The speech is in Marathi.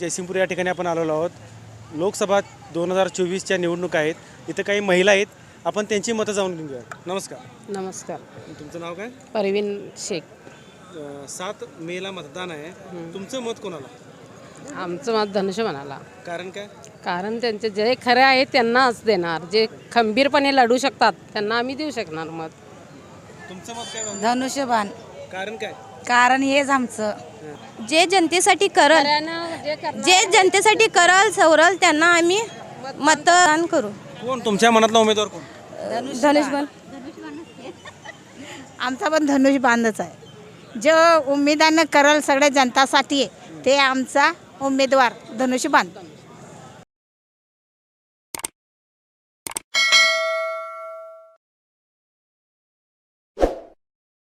जयसिंगपूर या ठिकाणी आपण आलेलो आहोत. लोकसभा दोन हजार चोवीसच्या निवडणुका आहेत. इथं काही महिला आहेत. आपण त्यांची मतं जाणून घेऊया नमस्कार. नमस्कार. तुमचं नाव काय? परवीन शेख. अं, सात मेला मतदान आहे. तुमचं मत कोणाला? आमचं मत धनुष्य म्हणाला. कारण काय? कारण त्यांचे जे खरे आहे त्यांनाच देणार. जे खंबीरपणे लढू शकतात त्यांना आम्ही देऊ शकणार मत. तुमचं मत काय? धनुष्यबाण. कारण काय? कारण हेच आमचं. जे जनतेसाठी करल जे जनतेसाठी करल सवरल त्यांना आम्ही मतदान करू. कोण? तुमच्या मनातला उमेदवार कोण? धनुष्यबाण आमचा पण धनुष बांधच आहे. जो उमेदवार करल सगळ्या जनतासाठी ते आमचा उमेदवार धनुष्य बांध